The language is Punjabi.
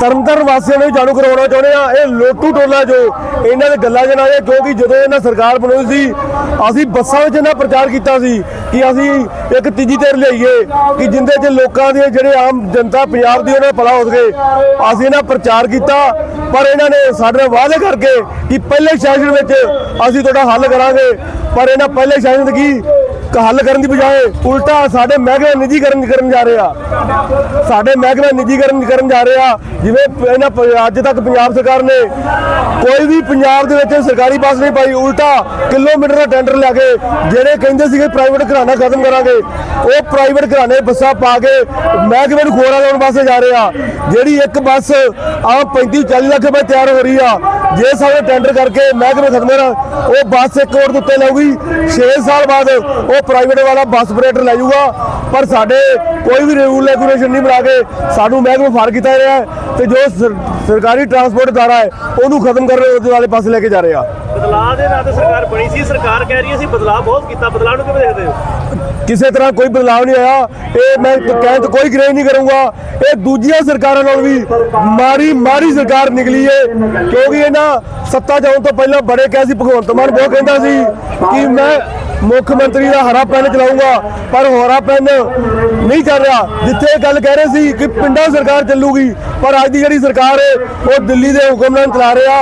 ਤਰਨਤਾਰਨ ਵਾਸੀਆਂ ਨੂੰ ਜਾਣੂ ਕਰਵਾਉਣਾ ਚਾਹੁੰਦੇ ਆ ਇਹ ਲੋਟੂ ਟੋਲਾ ਜੋ ਇਹਨਾਂ ਦੇ ਗੱਲਾਂ ਜਨਾ ਇਹ ਕਿਉਂਕਿ ਜਦੋਂ ਇਹਨਾਂ ਸਰਕਾਰ ਬਣਾਈ ਸੀ, ਅਸੀਂ ਬੱਸਾਂ ਵਿੱਚ ਇਹਨਾਂ ਪ੍ਰਚਾਰ ਕੀਤਾ ਸੀ ਕਿ ਅਸੀਂ ਇੱਕ ਤੀਜੀ ਧਿਰ ਲਿਆਈਏ, ਕਿ ਜਿੰਦੇ 'ਚ ਲੋਕਾਂ ਦੇ ਜਿਹੜੇ ਆਮ ਜਨਤਾ ਪੰਜਾਬ ਦੀ ਉਹਨਾਂ ਦਾ ਭਲਾ ਹੋ ਸਕੇ। ਅਸੀਂ ਇਹਨਾਂ ਪ੍ਰਚਾਰ ਕੀਤਾ, ਪਰ ਇਹਨਾਂ ਨੇ ਸਾਡੇ ਨਾਲ ਵਾਅਦੇ ਕਰਕੇ ਕਿ ਪਹਿਲੇ ਸੈਸ਼ਨ ਵਿੱਚ ਅਸੀਂ ਤੁਹਾਡਾ ਹੱਲ ਕਰਾਂਗੇ। ਪਰ ਇਹਨਾਂ ਪਹਿਲੇ ਸੈਸ਼ਨ ਦੇ ਕੀ ਹੱਲ ਕਰਨ ਦੀ ਬਜਾਏ ਉਲਟਾ ਸਾਡੇ ਮਹਿਕਮੇ ਨਿੱਜੀਕਰਨ ਕਰਨ ਜਾ ਰਹੇ। ਆ ਸਾਡੇ ਮਹਿਕਮੇ ਨਿੱਜੀਕਰਨ ਕਰਨ ਜਾ ਰਹੇ। ਆ ਜਿਵੇਂ ਇਹਨਾਂ ਅੱਜ ਤੱਕ ਪੰਜਾਬ ਸਰਕਾਰ ਨੇ ਕੋਈ ਵੀ ਪੰਜਾਬ ਦੇ ਵਿੱਚ ਸਰਕਾਰੀ ਬੱਸ ਨਹੀਂ ਪਾਈ। ਉਲਟਾ ਕਿਲੋਮੀਟਰ ਦਾ ਟੈਂਡਰ ਲੈ ਕੇ ਜਿਹੜੇ ਕਹਿੰਦੇ ਸੀਗੇ ਪ੍ਰਾਈਵੇਟ ਘਰਾਣਾ ਖਤਮ ਕਰਾਂਗੇ, ਉਹ ਪ੍ਰਾਈਵੇਟ ਘਰਾਣੇ ਬੱਸਾਂ ਪਾ ਕੇ ਮਹਿਕਮੇ ਨੂੰ ਖੋਰਾ ਲਾਉਣ ਵਾਸਤੇ ਜਾ ਰਹੇ। ਆ ਜਿਹੜੀ ਇੱਕ ਬੱਸ ਆ 35 40 ਲੱਖ ਰੁਪਏ ਤਿਆਰ ਹੋ ਰਹੀ ਆ, ਜੇ ਸਾਰੇ ਟੈਂਡਰ ਕਰਕੇ ਮਹਿਕਮੇ ਖਤਮ ਕਰਾਂ ਉਹ ਬੱਸ ਇੱਕ ਕਰੋੜ ਦੇ ਉੱਤੇ ਲਾਊਗੀ। 6 ਸਾਲ ਬਾਅਦ ਉਹ ਪ੍ਰਾਈਵੇਟ ਵਾਲਾ ਬੱਸ ਆਪਰੇਟਰ ਲੈ ਜਾਊਗਾ ਪਰ ਸਾਡੇ ਕੋਈ ਵੀ ਰੂਲ ਰੈਗੂਲੇਸ਼ਨ ਨਹੀਂ ਬਣਾ ਕੇ ਸਾਨੂੰ ਮਹਿਕਮੇ ਫਾਰ ਕੀਤਾ ਰਿਹਾ ਤੇ ਜੋ ਸਰ- ਸਰਕਾਰੀ ਟਰਾਂਸਪੋਰਟ ਅਦਾਰਾ ਹੈ ਉਹਨੂੰ ਖਤਮ ਕਰਨ ਉਹਦੇ ਵਾਲੇ ਪਾਸੇ ਲੈ ਕੇ ਜਾ ਰਹੇ ਆ। ਬਦਲਾਅ ਦੇ ਨਾਂ ਤੇ ਸਰਕਾਰ ਬਣੀ ਸੀ ਸਰਕਾਰ ਕਹਿ ਰਹੀ ਅਸੀਂ ਬਦਲਾਅ ਬਹੁਤ ਕੀਤਾ। ਬਦਲਾਅ ਨੂੰ ਕਿਵੇਂ ਦੇਖਦੇ ਹੋ? ਕਿਸੇ ਤਰ੍ਹਾਂ ਕੋਈ ਬਦਲਾਅ ਨਹੀਂ ਆਇਆ। ਇਹ ਮੈਂ ਕਹਿਣ ਤੋਂ ਕੋਈ ਗ੍ਰਹਿ ਨਹੀਂ ਕਰੂੰਗਾ। ਇਹ ਦੂਜੀਆਂ ਸਰਕਾਰਾਂ ਨਾਲ ਵੀ ਮਾਰੀ ਮਾਰੀ ਸਰਕਾਰ ਨਿਕਲੀ ਏ ਕਿਉਂਕਿ ਇਹਨਾਂ ਸੱਤਾ ਜਾਣ ਤੋਂ ਪਹਿਲਾਂ ਬੜੇ ਕਿਹਾ ਸੀ ਭਗਵੰਤ ਮਾਨ ਬਹੁਤ ਕਹਿੰਦਾ ਸੀ ਕਿ ਮੈਂ ਮੁੱਖ ਮੰਤਰੀ ਦਾ ਹਰਾ ਪੈਨ ਚਲਾਉਂਗਾ ਪਰ ਹਰਾ ਪੈਨ ਨਹੀਂ ਚੱਲ ਰਿਹਾ। ਜਿੱਥੇ ਇਹ ਗੱਲ ਕਹਿ ਰਹੇ ਸੀ ਕਿ ਪਿੰਡਾਂ ਸਰਕਾਰ ਚੱਲੂਗੀ, ਪਰ ਅੱਜ ਦੀ ਜਿਹੜੀ ਸਰਕਾਰ ਹੈ, ਉਹ ਦਿੱਲੀ ਦੇ ਹੁਕਮ ਨਾਲ ਚਲਾ ਰਿਹਾ